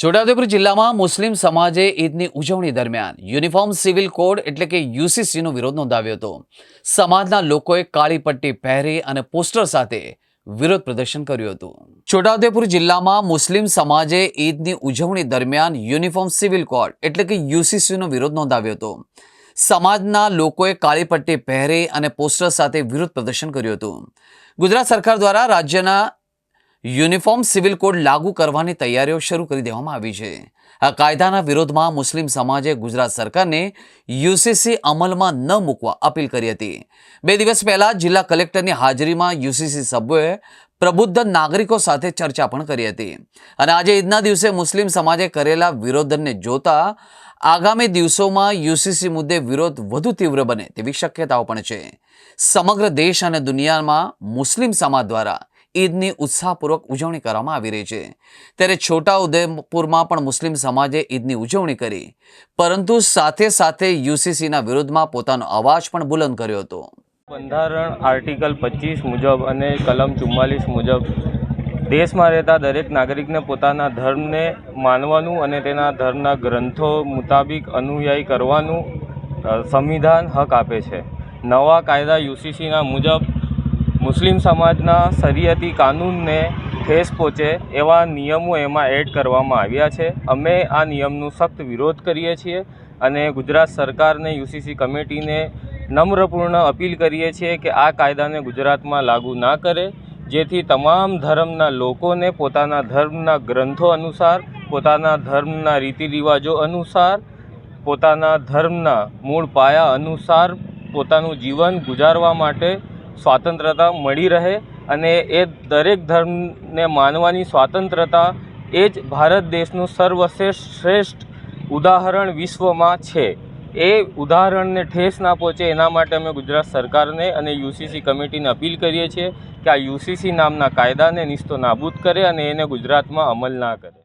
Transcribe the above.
છોટાઉદેપુર જિલ્લામાં મુસ્લિમ સમાજે ઈદની ઉજવણી દરમિયાન યુનિફોર્મ સિવિલ કોડ એટલે કે યુસીસીનો વિરોધ નોંધાવ્યો હતો. સમાજના લોકોએ કાળી પટ્ટી પહેરી અને પોસ્ટર સાથે વિરોધ પ્રદર્શન કર્યું હતું. છોટાઉદેપુર જિલ્લામાં મુસ્લિમ સમાજે ઈદની ઉજવણી દરમિયાન યુનિફોર્મ સિવિલ કોડ એટલે કે યુસીસીનો વિરોધ નોંધાવ્યો હતો. સમાજના લોકોએ કાળી પટ્ટી પહેરી અને પોસ્ટર સાથે વિરોધ પ્રદર્શન કર્યું હતું. ગુજરાત સરકાર દ્વારા રાજ્યના યુનિફોર્મ સિવિલ કોડ લાગુ કરવાની તૈયારીઓ શરૂ કરી દેવામાં આવી છે. આ કાયદાના વિરોધમાં મુસ્લિમ સમાજે ગુજરાત સરકારને યુસીસી અમલમાં ન મૂકવા અપીલ કરી હતી. બે દિવસ પહેલા જિલ્લા કલેક્ટરની હાજરીમાં યુસીસી સભ્યોએ પ્રબુદ્ધ નાગરિકો સાથે ચર્ચા પણ કરી હતી. અને આજે ઈદના દિવસે મુસ્લિમ સમાજે કરેલા વિરોધનને જોતા આગામી દિવસોમાં યુસીસી મુદ્દે વિરોધ વધુ તીવ્ર બને તેવી શક્યતાઓ પણ છે. સમગ્ર દેશ અને દુનિયામાં મુસ્લિમ સમાજ દ્વારા ઈદની ઉત્સાહપૂર્વક ઉજવણી કરવામાં આવી રહી છે. ત્યારે છોટાઉદેપુરમાં પણ મુસ્લિમ સમાજે ઈદની ઉજવણી કરી. પરંતુ સાથે સાથે યુસીસીના વિરોધમાં પોતાનો અવાજ પણ બુલંદ કર્યો હતો. બંધારણ આર્ટિકલ પચીસ મુજબ અને કલમ ચુમ્માલીસ મુજબ દેશમાં રહેતા દરેક નાગરિકને પોતાના ધર્મને માનવાનું અને તેના ધર્મના ગ્રંથો મુતાબિક અનુયાયી કરવાનું સંવિધાન હક આપે છે. નવા કાયદા યુસીસીના મુજબ મુસ્લિમ સમાજના શરિયતી કાનૂનને ઠેસ પહોંચે એવા નિયમો એમાં એડ કરવામાં આવ્યા છે. અમે આ નિયમનું સખ્ત વિરોધ કરીએ છીએ અને ગુજરાત સરકારને યુસીસી કમિટીને નમ્રપૂર્ણ અપીલ કરીએ છીએ કે આ કાયદાને ગુજરાતમાં લાગુ ના કરે. જેથી તમામ ધર્મના લોકોને પોતાના ધર્મના ગ્રંથો અનુસાર, પોતાના ધર્મના રીતિ રિવાજો અનુસાર, પોતાના ધર્મના મૂળ પાયા અનુસાર પોતાનું જીવન ગુજારવા માટે સ્વાતંત્રતા મળી રહે અને એ દરેક ધર્મને માનવાની સ્વાતંત્રતા એ જ ભારત દેશનું સર્વશ્રેષ્ઠ શ્રેષ્ઠ ઉદાહરણ વિશ્વમાં છે. એ ઉદાહરણને ઠેસ ના પહોંચે એના માટે અમે ગુજરાત સરકારને અને યુસીસી કમિટીને અપીલ કરીએ છીએ કે આ યુસીસી નામના કાયદાને નિસ્તો નાબૂદ કરે અને એને ગુજરાતમાં અમલ ના કરે.